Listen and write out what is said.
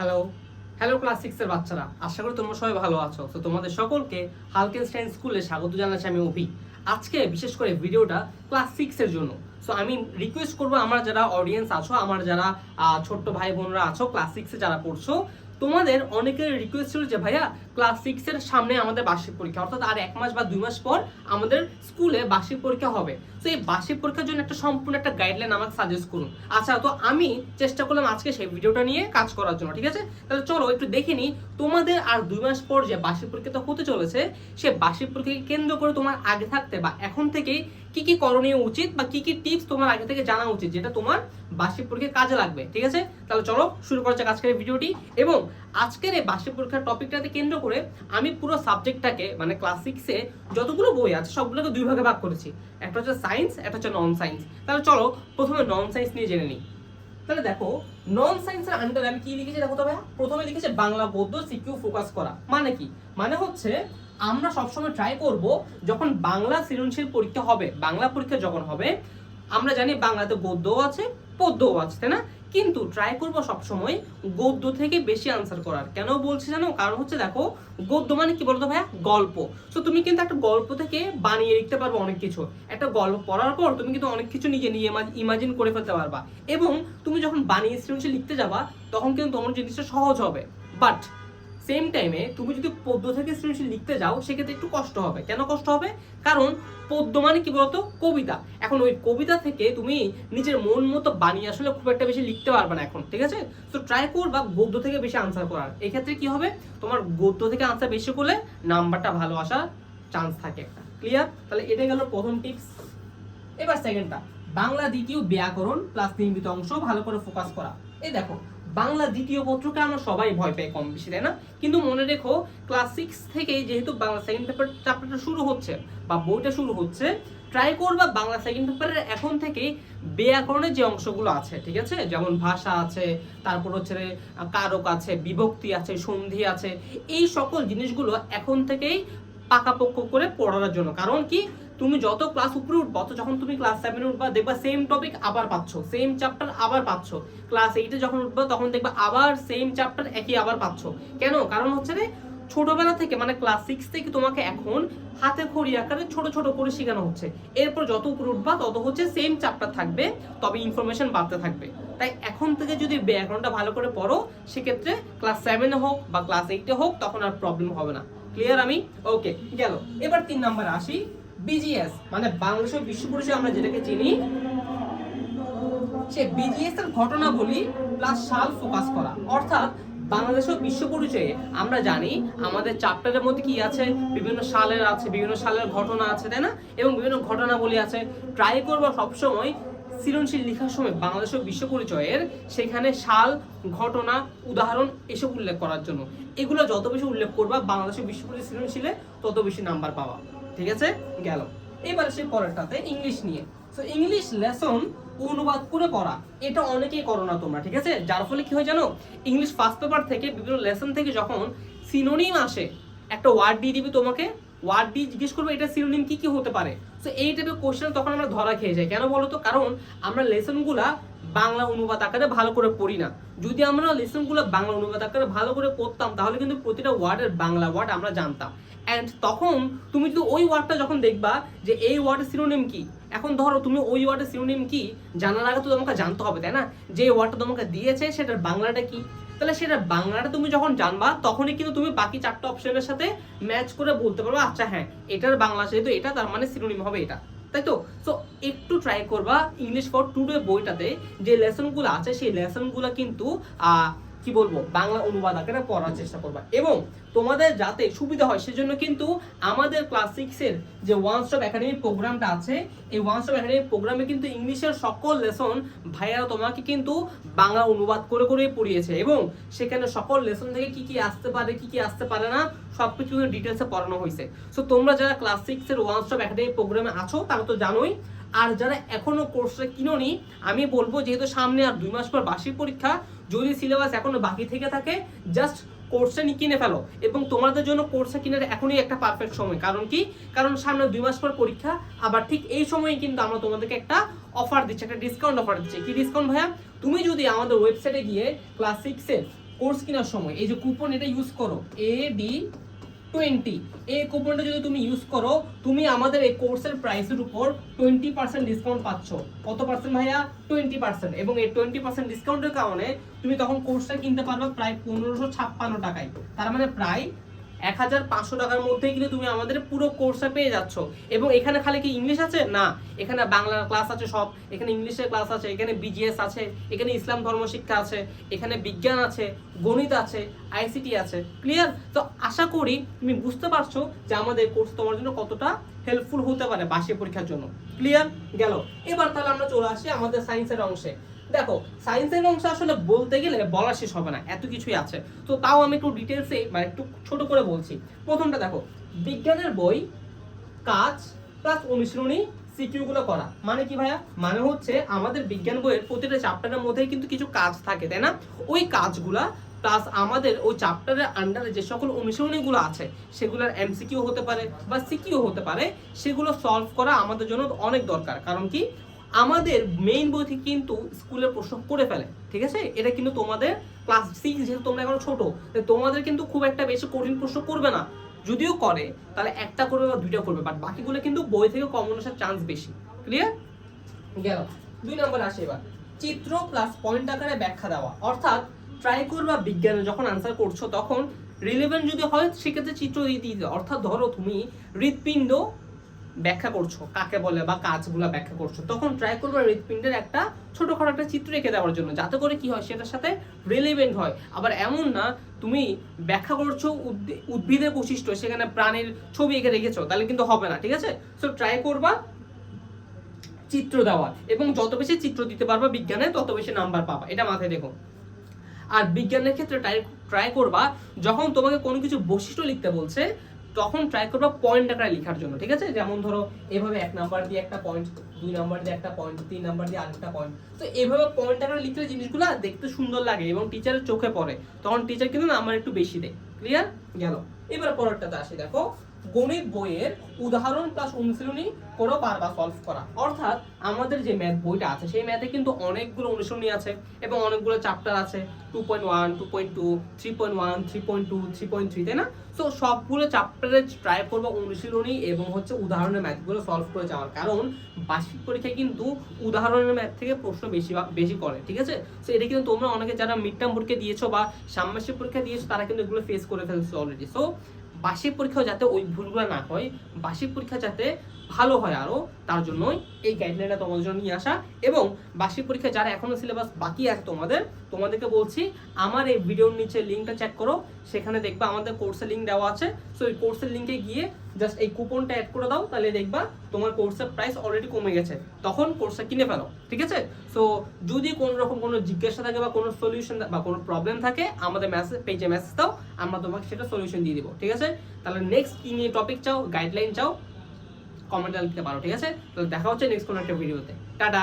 Hello hello class সিক্সের বাচ্চারা। আশা করি তোমরা সবাই ভালো আছো। তো তোমাদের সকলকে হালকেনস্টাইন স্কুলে স্বাগত জানাচ্ছি আমি অভি। আজকে বিশেষ করে ভিডিওটা ক্লাস সিক্সের জন্য। সো আমি রিকোয়েস্ট করব, আমার যারা অডিয়েন্স আছো, আমার যারা ছোট্ট ভাই বোনরা আছো ক্লাস সিক্সে যারা পড়ছো তোমাদের অনেকের রিকোয়েস্ট ছিল যে, ভাইয়া ক্লাস সিক্সের সামনে আমাদের বার্ষিক পরীক্ষা। অর্থাৎ আর এক মাস বা দুই মাস পর আমাদের স্কুলে বার্ষিক পরীক্ষা হবে। তো এই বার্ষিক পরীক্ষার জন্য একটা সম্পূর্ণ একটা গাইডলাইন আমাকে সাজেস্ট করুন। আচ্ছা তো আমি চেষ্টা করলাম আজকে সেই ভিডিওটা নিয়ে কাজ করার জন্য, ঠিক আছে? তাহলে চলো একটু দেখে নিই, তোমাদের আর দুই মাস পর যে বার্ষিক পরীক্ষাটা হতে চলেছে, সে বার্ষিক পরীক্ষাকে কেন্দ্র করে তোমার আগে থাকতে বা এখন থেকেই কি কি করণীয় উচিত বা কি কি টিপস তোমার আগে থেকে জানা উচিত, যেটা তোমার বার্ষিক পরীক্ষায় কাজে লাগবে, ঠিক আছে? তাহলে চলো শুরু করা যাক আজকের ভিডিওটি এবং আজকের এই বার্ষিক পরীক্ষার টপিকটাতে কেন্দ্র করে আমি পুরো সাবজেক্টটাকে মানে ক্লাস সিক্সে যতগুলো বই আছে, সবগুলোকে দুই ভাগে ভাগ করেছি। একটা হচ্ছে সায়েন্স একটা হচ্ছে নন সায়েন্স তাহলে চলো প্রথমে নন সায়েন্স নিয়ে জেনে নিই। তাহলে দেখো নন সায়েন্সের আন্ডারে আমি কি লিখেছি? দেখো তো ভাইয়া, প্রথমে লিখেছে বাংলা গদ্য সিকিউ ফোকাস করা। মানে কি? মানে হচ্ছে আমরা সবসময় ট্রাই করব যখন বাংলা সৃজনশীল পরীক্ষা হবে, বাংলা পরীক্ষা যখন হবে, আমরা জানি বাংলাতে গদ্যও আছে, পদ্যও আছে, তাই না? কিন্তু ট্রাই করব সবসময় গদ্য থেকে বেশি আনসার করার। কেন বলছি জানো? কারণ হচ্ছে দেখো, গদ্য মানে কি বলতো ভাইয়া? গল্প। তো তুমি কিন্তু একটা গল্প থেকে বানিয়ে লিখতে পারবে অনেক কিছু। একটা গল্প পড়ার পর তুমি কিন্তু অনেক কিছু নিজে নিয়ে ইমাজিন করে ফেলতে পারবা। এবং তুমি যখন বানিয়ে সৃজনশীল লিখতে যাবা, তখন কিন্তু তোমার জিনিসটা সহজ হবে। বাট সেম টাইমে তুমি যদি পদ্য থেকে সৃজনশীল লিখতে যাও, সেক্ষেত্রে একটু কষ্ট হবে। কেন কষ্ট হবে? কারণ পদ্য মানে কি বলতো? কবিতা। এখন ওই কবিতা থেকে তুমি নিজের মন মতো বানিয়ে আসলে খুব একটা বেশি লিখতে পারবে না এখন, ঠিক আছে? তো ট্রাই করবা গদ্য থেকে বেশি আনসার করার। এক্ষেত্রে কি হবে? তোমার গদ্য থেকে আনসার বেশি করলে নাম্বারটা ভালো আসার চান্স থাকে একটা। ক্লিয়ার তাহলে এটা গেল প্রথম টিপস এবার সেকেন্ডটা বাংলা দ্বিতীয় ব্যাকরণ প্লাস নির্মিত অংশ ভালো করে ফোকাস করা। এই দেখো বাংলা দ্বিতীয় পত্রকে আমরা সবাই ভয় পাই কম বেশি, তাই না? কিন্তু মনে রেখো ক্লাস সিক্স থেকে যেহেতু বাংলা সেকেন্ড পেপার চ্যাপ্টারটা শুরু হচ্ছে, বা বইটা শুরু হচ্ছে ট্রাই করবা বাংলা সেকেন্ড পেপারের এখন থেকে ব্যাকরণের যে অংশগুলো আছে, ঠিক আছে? যেমন ভাষা আছে, তারপর হচ্ছে কারক আছে, বিভক্তি আছে, সন্ধি আছে, এই সকল জিনিসগুলো এখন থেকেই পাকাপোক্ত করে পড়ার জন্য। কারণ কি? তুমি যত ক্লাস উপরে উঠবা তত যখন তুমি ক্লাস সেভেনে উঠবা, দেখবা সেম টপিক আবার পাচ্ছ সেম চ্যাপ্টার আবার পাচ্ছ। ক্লাস এইটে যখন উঠবা, তখন দেখবা আবার সেম চ্যাপ্টার একই আবার পাচ্ছ। কেন? কারণ হচ্ছে রে ছোটবেলা থেকে মানে ক্লাস সিক্স থেকে তোমাকে এখন হাতে খড়ি আকারে ছোট ছোট করে শেখানো হচ্ছে। এরপর যত উপরে উঠবা, তত হচ্ছে সেম চ্যাপ্টার থাকবে, তবে ইনফরমেশন বাড়তে থাকবে। তাই এখন থেকে যদি ব্যাকরণটা ভালো করে পড়ো, সেক্ষেত্রে ক্লাস সেভেনে হোক বা ক্লাস এইটে হোক, তখন আর প্রবলেম হবে না। ক্লিয়ার আমি? ওকে গেল। এবার তিন নাম্বার আসি। বিজিএস মানে বাংলাদেশের বিশ্ব পরিচয় আমরা যেটাকে চিনি, সে বিজিএস এর ঘটনা বলি প্লাস সাল ফোকাস করা। অর্থাৎ বাংলাদেশের বিশ্ব পরিচয়ে আমরা জানি আমাদের চ্যাপ্টারের মধ্যে কি আছে, বিভিন্ন সালের আছে, বিভিন্ন সালের ঘটনা আছে, তাই না? এবং বিভিন্ন ঘটনাবলী আছে। ট্রাই করব সবসময় সৃজনশীল লেখার সময় বাংলাদেশের বিশ্ব পরিচয়ের সেখানে সাল, ঘটনা, উদাহরণ এসব উল্লেখ করার জন্য। এগুলো যত বেশি উল্লেখ করবা বাংলাদেশের বিশ্ব পরিচয় সৃজনশীলে তত বেশি নাম্বার পাওয়া ঠিক আছে? গেল। এবারে সে পরেরটাতে ইংলিশ নিয়ে। সো ইংলিশ লেসন অনুবাদ করে পড়া। এটা অনেকেই করো না তোমরা, ঠিক আছে? যার ফলে কি হয় জানো? ইংলিশ ফার্স্ট পেপার থেকে বিভিন্ন লেসন থেকে যখন সিনোনিম আসে, একটা ওয়ার্ড দিয়ে দিবি তোমাকে ওয়ার্ড দিয়ে জিজ্ঞেস করবে? এটা সিনোনিম কি কি হতে পারে? সো এই টাইপের কোশ্চেন তখন আমরা ধরা খেয়ে যাই। কেন বলো তো কারণ আমরা লেসনগুলা বাংলা অনুবাদ আকারে ভালো করে পড়ি না। যদি আমরা লেসনগুলো বাংলা অনুবাদ আকারে ভালো করে পড়তাম, তাহলে কিন্তু প্রতিটা ওয়ার্ডের বাংলা ওয়ার্ড আমরা জানতাম। অ্যান্ড তখন তুমি যদি ওই ওয়ার্ডটা যখন দেখবা যে এই ওয়ার্ডের সিনোনিম কি, এখন ধরো তুমি ওই ওয়ার্ডের সিনোনিম কি, জানার আগে তো তোমাকে জানতে হবে, তাই না? যে ওয়ার্ডটা তোমাকে দিয়েছে, সেটার বাংলাটা কি? তাহলে সেটা বাংলাটা তুমি যখন জানবা তখনই কিন্তু তুমি বাকি চারটা অপশনের সাথে ম্যাচ করে বলতে পারবে আচ্ছা হ্যাঁ এটার বাংলা যেহেতু এটা তার মানে সিনোনিম হবে এটা। তাই তো? সো একটু ট্রাই করবা ইংলিশ ফর টুডে বইটাতে যে লেসনগুলো আছে সেই লেসনগুলো কিন্তু আহ, কি বলব, বাংলা অনুবাদ আকারে পড়ার চেষ্টা করবা। এবং তোমাদের যাতে সুবিধা হয়, সেজন্য কিন্তু আমাদের ক্লাস সিক্সের যে ওয়ান স্টপ একাডেমি প্রোগ্রামটা আছে, এই ওয়ান স্টপ একাডেমি প্রোগ্রামে কিন্তু ইংলিশের সকল লেসন ভাইয়ারা তোমাকে কিন্তু বাংলা অনুবাদ করে করে পড়িয়েছে। এবং সেখানে সকল লেসন থেকে কি কি আসতে পারে, কি কি আসতে পারে না সব কিছু ডিটেলসে পড়ানো হয়েছে। সো তোমরা যারা ক্লাস সিক্সের ওয়ান স্টপ একাডেমি প্রোগ্রামে আছো, তারা তো জানোই। আর যারা এখনও কোর্সটা কিনোনি, আমি বলব যেহেতু সামনে আর দুই মাস পর বার্ষিক পরীক্ষা যদি সিলেবাস এখনও বাকি থেকে থাকে জাস্ট কোর্সটা কিনে ফেলো। এবং তোমাদের জন্য কোর্সটা কেনার এখনই একটা পারফেক্ট সময়। কারণ কি? কারণ সামনে দুই মাস পর পরীক্ষা, আবার ঠিক এই সময়ে কিন্তু আমরা তোমাদেরকে একটা অফার দিচ্ছি, একটা ডিসকাউন্ট অফার দিচ্ছি। কি ডিসকাউন্ট ভাইয়া? তুমি যদি আমাদের ওয়েবসাইটে গিয়ে ক্লাস সিক্সের কোর্স কেনার সময়, এই যে কুপন এটা ইউজ করো এ ডি টোয়েন্টি। এই কুপনটা যদি তুমি ইউজ করো, তুমি আমাদের এই কোর্সের প্রাইসের উপর টোয়েন্টি পার্সেন্ট ডিসকাউন্ট পাচ্ছ। কত পার্সেন্ট ভাইয়া? টোয়েন্টি পার্সেন্ট এবং এই টোয়েন্টি পার্সেন্ট ডিসকাউন্টের কারণে তুমি তখন কোর্সটা কিনতে পারবে প্রায় পনেরোশো ছাপ্পান্ন টাকায়। তার মানে প্রায় এক হাজার পাঁচশো টাকার মধ্যেই কিন্তু তুমি আমাদের পুরো কোর্সটা পেয়ে যাচ্ছ। এবং এখানে খালি কি ইংলিশ আছে? না। এখানে বাংলার ক্লাস আছে সব। এখানে ইংলিশের ক্লাস আছে, এখানে বিজিএস আছে, এখানে ইসলাম ধর্ম শিক্ষা আছে, এখানে বিজ্ঞান আছে, গণিত আছে আইসিটি আছে। ক্লিয়ার তো আশা করি তুমি বুঝতে পারছ যে আমাদের কোর্স তোমার জন্য কতটা হেল্পফুল হতে পারে বার্ষিক পরীক্ষার জন্য। ক্লিয়ার গেল। এবার তাহলে আমরা চলে আসি আমাদের সায়েন্সের অংশে। দেখো সায়েন্সের অংশে আসলে বলতে গেলে বলা শেষ হবে না, এত কিছুই আছে। তো তাও আমি একটু ডিটেলসে মানে একটু ছোট করে বলছি। প্রথমটা দেখো, বিজ্ঞানের বই, কাজ প্লাস অনুশীলনী সিকিউ গুলো করা। মানে কি ভাইয়া? মানে হচ্ছে আমাদের বিজ্ঞান বইয়ের প্রতিটা চ্যাপ্টারের মধ্যেই কিন্তু কিছু কাজ থাকে, তাই না? ওই কাজগুলা প্লাস আমাদের ওই চ্যাপ্টারের আন্ডারে যে সকল অনুশীলনীগুলো আছে, সেগুলোর এমসিকিউ হতে পারে বা সিকিউ হতে পারে, সেগুলো সলভ করা আমাদের জন্য অনেক দরকার। কারণ কি? আমাদের মেইন বই থেকে কিন্তু স্কুলের প্রশ্ন করে ফেলে, ঠিক আছে? এটা কিন্তু তোমাদের ক্লাস সিক্স যেহেতু তোমরা এখনও ছোট তোমাদের কিন্তু খুব একটা বেশি কঠিন প্রশ্ন করবে না। যদিও করে, তাহলে একটা করবে বা দুইটা করবে বাট বাকিগুলো কিন্তু বই থেকে কমন আসার চান্স বেশি। ক্লিয়ার গেল। দুই নম্বর আসে এবার। চিত্র প্লাস পয়েন্ট আকারে ব্যাখ্যা দেওয়া। অর্থাৎ ট্রাই করবা বিজ্ঞানে যখন আনসার করছ, তখন রিলেভেন্ট যদি হয়, সেক্ষেত্রে চিত্র দিয়ে দিতে অর্থাৎ ধরো তুমি হৃৎপিণ্ড ব্যাখ্যা করছ, কাকে বলে বা কাজগুলো ব্যাখ্যা করছ, তখন ট্রাই করবে হৃৎপিণ্ডের একটা ছোটখাটো একটা চিত্র এঁকে দেওয়ার জন্য, যাতে করে কি হয়, সেটার সাথে রিলেভেন্ট হয়। আবার এমন না, তুমি ব্যাখ্যা করছ উদ্ভি- উদ্ভিদের বৈশিষ্ট্য, সেখানে প্রাণীর ছবি এঁকে রেখেছো, তাহলে কিন্তু হবে না, ঠিক আছে? সো ট্রাই করবা চিত্র দেওয়া, এবং যত বেশি চিত্র দিতে পারবা বিজ্ঞানে, তত বেশি নাম্বার পাবা, এটা মাথায় দেখো আর বিজ্ঞানের ক্ষেত্রে ট্রাই করবা, যখন তোমাকে কোনো কিছু বৈশিষ্ট্য লিখতে বলছে তখন ট্রাই করবা পয়েন্ট আকারে লেখার জন্য, ঠিক আছে? যেমন ধরো, এভাবে এক নাম্বার দিয়ে একটা পয়েন্ট দুই নাম্বার দিয়ে একটা পয়েন্ট তিন নাম্বার দিয়ে আরেকটা পয়েন্ট তো এভাবে পয়েন্ট আকারে লিখলে জিনিসগুলো দেখতে সুন্দর লাগে এবং টিচারের চোখে পড়ে। তখন টিচার কিন্তু নাম্বার একটু বেশি দেয়। ক্লিয়ার গেল। এবার পরেরটাতে আসি, দেখো। গণিত বইয়ের উদাহরণ প্লাস অনুশীলনী করো বারবার সলভ করা। অর্থাৎ আমাদের যে ম্যাথ বইটা আছে, সেই ম্যাথে কিন্তু অনেকগুলো অনুশীলনী আছে এবং অনেকগুলো চ্যাপ্টার আছে। Two point one two point two three point one three point two three point three তাই না? সো সবগুলো চ্যাপ্টারে ট্রাই করব অনুশীলনী এবং হচ্ছে উদাহরণের ম্যাথগুলো সলভ করে যাওয়ার। কারণ বার্ষিক পরীক্ষায় কিন্তু উদাহরণের ম্যাথ থেকে প্রশ্ন বেশি বেশি করে, ঠিক আছে? সো এটা কিন্তু তোমরা অনেকে যারা মিড টার্ম পরীক্ষা দিয়েছ বা সাম্মাসিক পরীক্ষা দিয়েছ, তারা কিন্তু এগুলো ফেস করে ফেলছো অলরেডি সো বার্ষিক পরীক্ষাও যাতে ওই ভুলগুলো না হয় বার্ষিক পরীক্ষা যাতে ভালো হয় আরও তার জন্যই এই গাইডলাইনটা তোমাদের জন্য নিয়ে আসা। এবং বার্ষিক পরীক্ষা যারা এখনও সিলেবাস বাকি আছে তোমাদের, তোমাদেরকে বলছি, আমার এই ভিডিওর নিচে লিঙ্কটা চেক করো, সেখানে দেখবা আমাদের কোর্সের লিঙ্ক দেওয়া আছে। সো এই কোর্সের লিঙ্কে গিয়ে জাস্ট এই কুপনটা অ্যাড করে দাও, তাহলে দেখবা তোমার কোর্সের প্রাইস অলরেডি কমে গেছে। তখন কোর্সটা কিনে ফেলো, ঠিক আছে? সো যদি কোনো রকম কোনো জিজ্ঞাসা থাকে বা কোনো সলিউশন বা কোনো প্রবলেম থাকে, আমাদের মেসেজ পেজে মেসেজ দাও, আমরা তোমাকে সেটা সলিউশন দিয়ে দিব, ঠিক আছে? তাহলে নেক্সট কি নিয়ে টপিক চাও গাইডলাইন চাও কমেন্টে লিখতে পারো ঠিক আছে? তো দেখা হচ্ছে নেক্সট কোনো একটা ভিডিওতে টাটা!